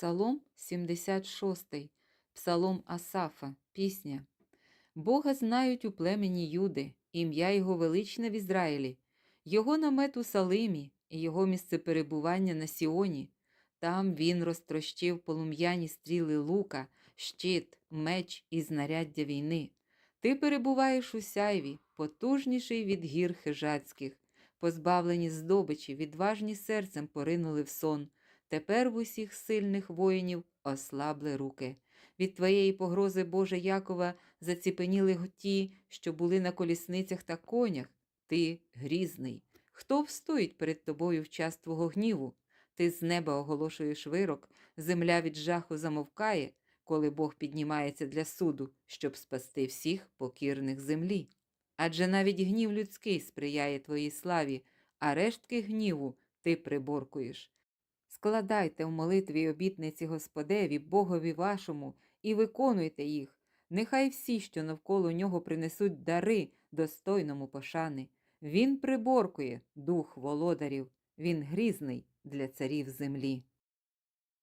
Псалом 76, Псалом Асафа, пісня. Бога знають у племені Юди, ім'я Його величне в Ізраїлі, Його намет у Салимі, і Його місце перебування на Сіоні. Там він розтрощив полум'яні стріли лука, щит, меч і знаряддя війни. Ти перебуваєш у сяйві, потужніший від гір хижацьких, позбавлені здобичі, відважні серцем поринули в сон. Тепер в усіх сильних воїнів ослабли руки. Від твоєї погрози, Боже Якова, заціпеніли ті, що були на колісницях та конях. Ти грізний. Хто встоїть перед тобою в час твого гніву? Ти з неба оголошуєш вирок, земля від жаху замовкає, коли Бог піднімається для суду, щоб спасти всіх покірних землі. Адже навіть гнів людський сприяє твоїй славі, а рештки гніву ти приборкуєш. Складайте в молитві обітниці Господеві, Богові вашому, і виконуйте їх. Нехай всі, що навколо нього принесуть дари достойному пошани. Він приборкує дух володарів, він грізний для царів землі.